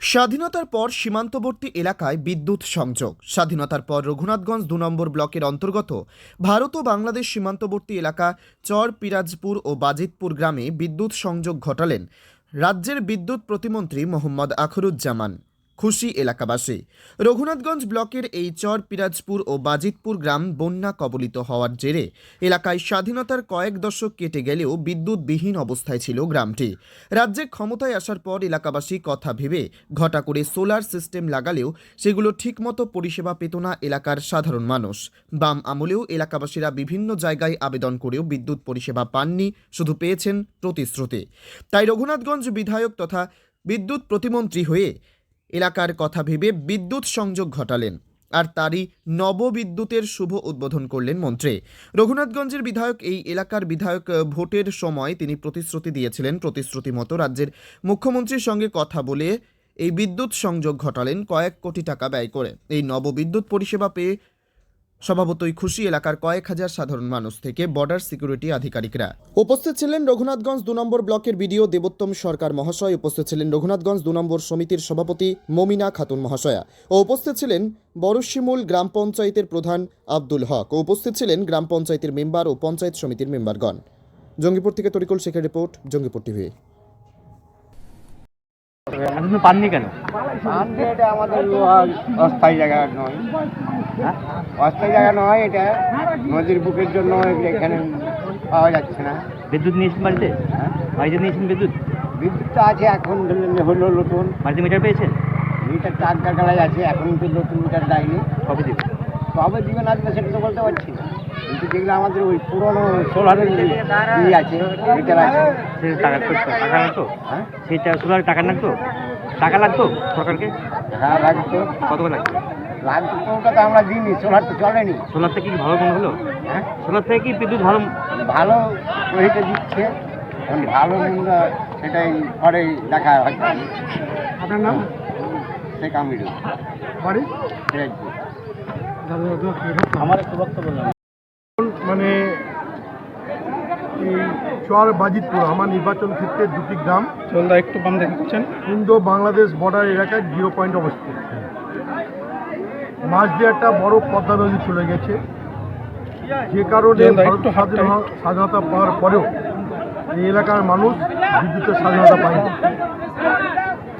স্বাধীনতার পর সীমান্তবর্তী এলাকায় বিদ্যুৎ সংযোগ। স্বাধীনতার পর রঘুনাথগঞ্জ দু নম্বর ব্লকের অন্তর্গত ভারত ও বাংলাদেশ সীমান্তবর্তী এলাকা চর পিরাজপুর ও বাজিতপুর গ্রামে বিদ্যুৎ সংযোগ ঘটালেন রাজ্যের বিদ্যুৎ প্রতিমন্ত্রী মোহাম্মদ আখরুজ্জামান। খুশি এলাকাবাসী। রঘুনাথগঞ্জ ব্লকের এই চর, পিরাজপুর ও বাজিতপুর গ্রাম বন্যা কবলিত হওয়ার জেরে এলাকায় স্বাধীনতার কয়েক দশক কেটে গেলেও বিদ্যুৎবিহীন অবস্থায় ছিল গ্রামটি। রাজ্যে ক্ষমতায় আসার পর এলাকাবাসী কথা ভেবে ঘটা করে সোলার সিস্টেম লাগালেও সেগুলো ঠিকমতো পরিষেবা পেত না এলাকার সাধারণ মানুষ। বাম আমলেও এলাকাবাসীরা বিভিন্ন জায়গায় আবেদন করেও বিদ্যুৎ পরিষেবা পাননি, শুধু পেয়েছেন প্রতিশ্রুতি। তাই রঘুনাথগঞ্জ বিধায়ক তথা বিদ্যুৎ প্রতিমন্ত্রী হয়ে এলাকার কথা ভেবে বিদ্যুৎ সংযোগ ঘটালেন আর তারই নববিদ্যুতের শুভ উদ্বোধন করলেন মন্ত্রী। রঘুনাথগঞ্জের বিধায়ক, এই এলাকার বিধায়ক ভোটের সময় তিনি প্রতিশ্রুতি দিয়েছিলেন। প্রতিশ্রুতি মতো রাজ্যের মুখ্যমন্ত্রীর সঙ্গে কথা বলে এই বিদ্যুৎ সংযোগ ঘটালেন কয়েক কোটি টাকা ব্যয় করে। এই নববিদ্যুৎ পরিষেবা পেয়ে স্বভাবতই খুশি এলাকার কয়েক হাজার সাধারণ মানুষ থেকে বর্ডার সিকিউরিটি আধিকারিকরা। উপস্থিত ছিলেন রঘুনাথগঞ্জ দু নম্বর ব্লকের বিডিও দেবোত্তম সরকার মহাশয় উপস্থিত ছিলেন রঘুনাথগঞ্জ দু নম্বর সমিতির সভাপতি মমিনা খাতুন মহাশয়া ও উপস্থিত ছিলেন বড়শিমুল গ্রাম পঞ্চায়েতের প্রধান আব্দুল হক ও উপস্থিত ছিলেন গ্রাম পঞ্চায়েতের মেম্বার ও পঞ্চায়েত সমিতির মেম্বারগণ। জঙ্গিপুর থেকে তরিকুল শেখের রিপোর্ট জঙ্গিপুর টিভি। পাননি কেন? আনতে এটা আমাদের অস্থায়ী জায়গা নয়। হ্যাঁ? অস্থায়ী জায়গা নয় এটা নদীর বুকের জন্য এখানে পাওয়া যাচ্ছে না। বিদ্যুৎ নিয়েছেন বাড়িতে? হ্যাঁ? বাড়িতে নিয়েছেন বিদ্যুৎ? বিদ্যুৎটা আছে এখন হলো নতুন। বাড়িতে মিটার পেয়েছেন? মিটার টাকা গালায় আছে এখন তো নতুন মিটার দেয়নি। কবে দিবে তবে দিবে না দিবে সেটা তো বলতে পারছি না। কিন্তু যেগুলো আমাদের ওই পুরনো সোলারের ই আছে মিটার আছে। সে টাকা লাগতো? হ্যাঁ? সেটা সোলার টাকা লাগতো? টাকা লাগতো সরকারকে? হ্যাঁ লাগতো। কত লাগতো? লাগতো তো আমরা দিইনি সোলার তো চলেনি। সোলার থেকে কি ভালো মনে হলো? হ্যাঁ? সোলার থেকে কি বিদ্যুৎ ভালো? ভালো ওইটা দিচ্ছে। এখন ভালো মন্দ সেটাই পরে দেখা হয়তো আপনার নাম? সে কামিল। বাড়ি? আমার একটু বক্তব্য মানে চর বাজিতপুর আমার নির্বাচন ক্ষেত্রে দুটি গ্রাম। চলদা একটু কম দেখাচ্ছেন ইন্দো বাংলাদেশ বর্ডার এলাকায় জিরো পয়েন্ট অবস্থিত। মাঝ দিয়ে একটা বড় পদ্মা নদী চলে গেছে। যে কারণে স্বাধীনতা পাওয়ার পরেও এই এলাকার মানুষ বিদ্যুতের স্বাধীনতা পায়নি।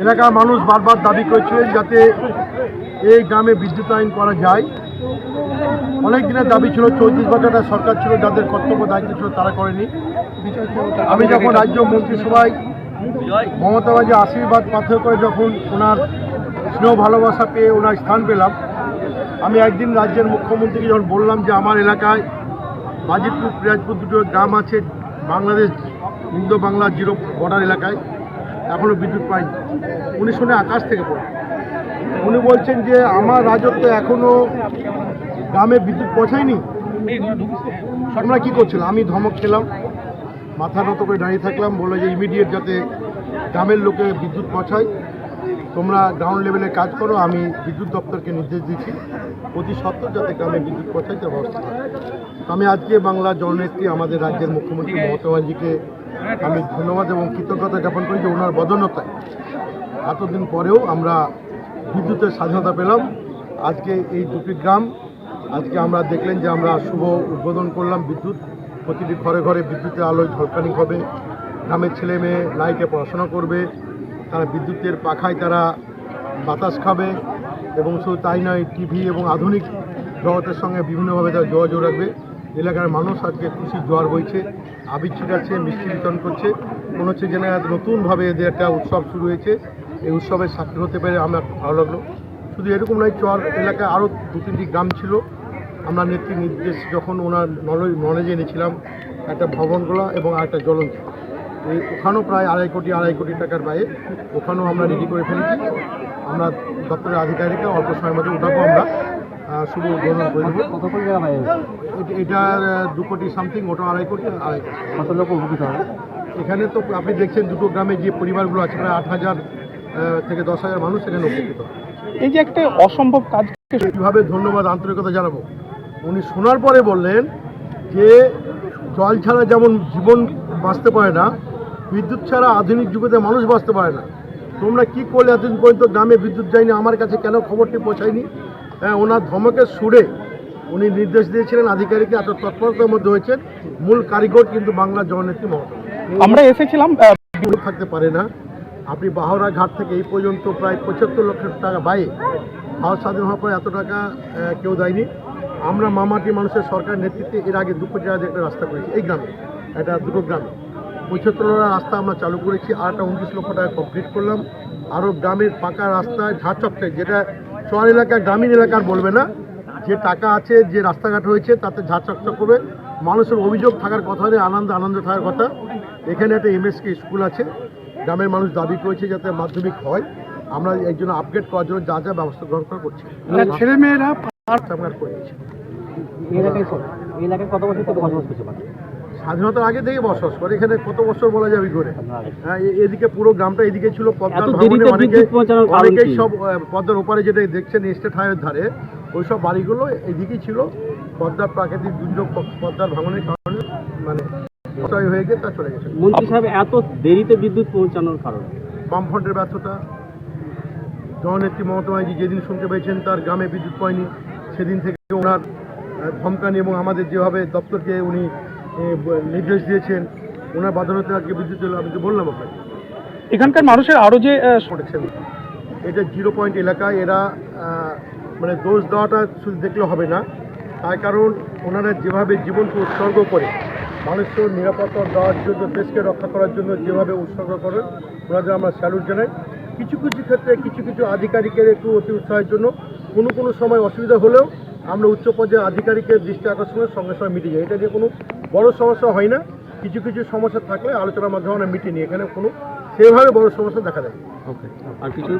এলাকার মানুষ বারবার দাবি করেছিলেন যাতে এই গ্রামে বিদ্যুৎ আইন করা যায়। অনেক দিনের দাবি ছিল, চৌত্রিশ বছরের সরকার ছিল, যাদের কর্তব্য, দায়িত্ব ছিল, তারা করেনি। আমি যখন রাজ্য মন্ত্রিসভায় মমতা বাজি আশীর্বাদ পাথর করে যখন ওনার স্নেহ ভালোবাসা পেয়ে ওনার স্থান পেলাম, আমি একদিন রাজ্যের মুখ্যমন্ত্রীকে যখন বললাম যে আমার এলাকায় বাজিতপুর, পিরাজপুর দুটো গ্রাম আছে, Bangladesh, Indo Bangla zero border এলাকায় এখনও বিদ্যুৎ পাইনি। উনি শুনে আকাশ থেকে পড়ে। উনি বলছেন যে আমার রাজত্ব এখনও গ্রামে বিদ্যুৎ পৌঁছায়নি? তোমরা কী করছিল? আমি ধমক খেলাম। মাথা নত করে দাঁড়িয়ে থাকলাম বলল যে ইমিডিয়েট যাতে গ্রামের লোকে বিদ্যুৎ পৌঁছায়। তোমরা গ্রাউন্ড লেভেলে কাজ করো আমি বিদ্যুৎ দপ্তরকে নির্দেশ দিচ্ছি। প্রতি সত্ত্বর যাতে গ্রামে বিদ্যুৎ পৌঁছায় তার ব্যবস্থা করে আমি আজকে বাংলা জননেত্রী আমাদের রাজ্যের মুখ্যমন্ত্রী মমতা ব্যানার্জিকে আমি ধন্যবাদ এবং কৃতজ্ঞতা জ্ঞাপন করি যে ওনার বদনতায় এতদিন পরেও আমরা বিদ্যুতের স্বাধীনতা পেলাম। আজকে এই দুটি গ্রাম আজকে আমরা দেখলেন যে আমরা শুভ উদ্বোধন করলাম বিদ্যুৎ। প্রতিটি ঘরে ঘরে বিদ্যুতের আলোয় ঝলকানি হবে। গ্রামের ছেলে মেয়ে লাইটে পড়াশোনা করবে। তারা বিদ্যুতের পাখায় তারা বাতাস খাবে এবং শুধু তাই নয়, টিভি এবং আধুনিক জগতের সঙ্গে বিভিন্নভাবে তারা যোগাযোগ রাখবে। এলাকার মানুষ আজকে খুশির জোয়ার বইছে, আবির ছিটাচ্ছে, মিষ্টি বিতরণ করছে। মনে হচ্ছে যেন নতুনভাবে এদের একটা উৎসব শুরু হয়েছে। এই উৎসবের সাক্ষী হতে পেরে আমার ভালো লাগল। শুধু এরকম নয়, চর এলাকায় আরও দু তিনটি গ্রাম ছিল। আমরা নেত্রী নির্দেশ যখন ওনার নলেজ নলেজে এনেছিলাম একটা ভবনগুলো এবং আরেকটা জ্বলন্ত এই ওখানেও প্রায় আড়াই কোটি আড়াই কোটি টাকার বাইরে ওখানেও আমরা রেডি করে ফেলেছি। আমরা দপ্তরের আধিকারিকরা অল্প সময়ের মধ্যে ওটাকেও আমরা শুভ উদ্বোধন করে দেবো কত কোটি টাকা পাই এটা- এটার দু কোটি সামথিং ওটা আড়াই কোটি আড়াই কোটি। কত লোক উপকৃত হবে? এখানে তো আপনি দেখছেন দুটো গ্রামে যে পরিবারগুলো আছে প্রায় আট হাজার থেকে দশ হাজার মানুষ এখানে উপকৃত। এই যে একটা অসম্ভব কাজ কীভাবে ধন্যবাদ আন্তরিকতা জানাব। উনি শোনার পরে বললেন যে জল ছাড়া যেমন জীবন বাঁচতে পারে না বিদ্যুৎ ছাড়া আধুনিক যুগেতে মানুষ বাঁচতে পারে না। তোমরা কি করলে এতদিন পর্যন্ত গ্রামে বিদ্যুৎ যায়নি? আমার কাছে কেন খবরটি পৌঁছায়নি? হ্যাঁ ওনার ধমকের সুরে উনি নির্দেশ দিয়েছিলেন আধিকারিক এত তৎপরতার মধ্যে হয়েছেন। মূল কারিগর কিন্তু বাংলার জননেত্রী মমতা আমরা এসেছিলাম থাকতে পারে না। আপনি বাহরা ঘাট থেকে এই পর্যন্ত প্রায় পঁচাত্তর লক্ষ টাকা ব্যয়ে ভারত স্বাধীন হওয়ার পরে এত টাকা কেউ দেয়নি। আমরা মামাটি মানুষের সরকার নেতৃত্বে এর আগে দু কোটি টাকা দিয়ে একটা রাস্তা করেছি, এই গ্রামে, এটা দুটো গ্রামে। পঁচাত্তর রাস্তা আমরা চালু করেছি একটা উনত্রিশ লক্ষ টাকা কমপ্লিট করলাম। আরও গ্রামের পাকা রাস্তায় ঝাঁচকটে যেটা শহর এলাকা, গ্রামীণ এলাকার বলবে না। যে টাকা আছে, যে রাস্তাঘাট হয়েছে, তাতে ঝাঁচকচক করবে। মানুষের অভিযোগ থাকার কথা নেই আনন্দ আনন্দ থাকার কথা। এখানে একটা এমএসকে স্কুল আছে, গ্রামের মানুষ দাবি করেছে যাতে মাধ্যমিক হয়। আমরা এই জন্য আপগ্রেড করার জন্য যা যা ব্যবস্থা গ্রহণ করা করছি। ছেলে মেয়েরা আমরা করে দিচ্ছি এই এলাকায় কত বছর থেকে বসবাস করছে স্বাধীনতার আগে থেকে বসবাস করে। এখানে কত বছর বলা যাবে করে হ্যাঁ এদিকে পুরো গ্রামটা এদিকে ছিল পদ্মার অনেকে অনেকেই সব পদ্মার ওপারে যেটা দেখছেন স্টেট হাইওয়ের ধারে ওই সব বাড়িগুলো এদিকেই ছিল। পদ্মার প্রাকৃতিক দুর্যোগ পদ্মার ভাঙনের কারণে মানে ক্ষয় হয়ে গিয়ে তা চলে গেছে। মন্ত্রী সাহেব এত দেরিতে বিদ্যুৎ পৌঁছানোর কারণ? বামফ্রন্টের ব্যর্থতা। জননেত্রী মমতা ব্যানার্জি যেদিন শুনতে পেয়েছেন তার গ্রামে বিদ্যুৎ পায়নি। সেদিন থেকে ওনার ধমকানি এবং আমাদের যেভাবে দপ্তরকে উনি নির্দেশ দিয়েছেন ওনার বাধ্যতা আজকে বিদ্যুৎ এলো আমি তো বললাম আপনাকে। এখানকার মানুষের আরও যে প্রোটেকশন এটা জিরো পয়েন্ট এলাকায় এরা মানে দোষ দেওয়াটা শুধু দেখলে হবে না তার কারণ ওনারা যেভাবে জীবনকে উৎসর্গ করে মানুষের নিরাপত্তা দেওয়ার জন্য দেশকে রক্ষা করার জন্য যেভাবে উৎসর্গ করেন ওনাদের আমরা স্যালুট জানাই। কিছু কিছু ক্ষেত্রে কিছু কিছু আধিকারিকের একটু অতি উৎসাহের জন্য কোনো কোনো সময় অসুবিধা হলেও আমরা উচ্চ পর্যায়ের আধিকারিকের দৃষ্টি আকর্ষণের সঙ্গে সঙ্গে মিটে যাই। এটা নিয়ে কোনো বড় সমস্যা হয় না। কিছু কিছু সমস্যা থাকলে আলোচনার মাধ্যমে আমরা মিটিয়ে নিই। এখানে কোনো সেভাবে বড় সমস্যা দেখা দেয় আর কিছু